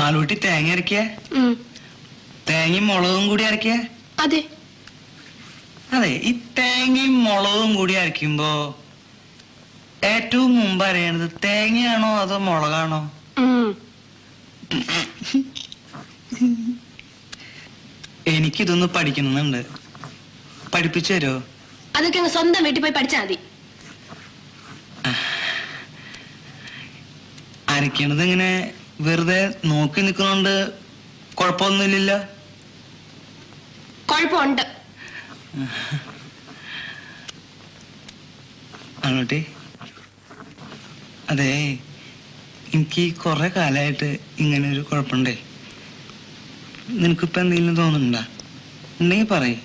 മാലൂട്ടി തേങ്ങ അരക്കിയ? തേങ്ങയും മുളകും കൂടി അരക്കിയ? അതെ. അതെ ഈ തേങ്ങയും മുളകും കൂടി അരയ്ക്കുമ്പോ ഏറ്റവും മുമ്പ് അറിയണത് തേങ്ങയാണോ അതോ മുളകാണോ. എനിക്കിതൊന്ന് പഠിക്കുന്നുണ്ട് പഠിപ്പിച്ചു തരുമോ അതൊക്കെ സ്വന്തം വീട്ടിൽ പോയി പഠിച്ചാൽ മതി. അരയ്ക്കണത് ഇങ്ങനെ വെറുതെ നോക്കി നിൽക്കുന്നോണ്ട് കുഴപ്പമൊന്നുമില്ലല്ലോ? കുഴപ്പമുണ്ട്. ആണോട്ടെ? അതെ എനിക്ക് കുറെ കാലമായിട്ട് ഇങ്ങനെ ഒരു കുഴപ്പമുണ്ടേ. നിനക്കിപ്പോ എന്തെങ്കിലും തോന്നുന്നുണ്ടാ? ഉണ്ടെങ്കിൽ പറയ്.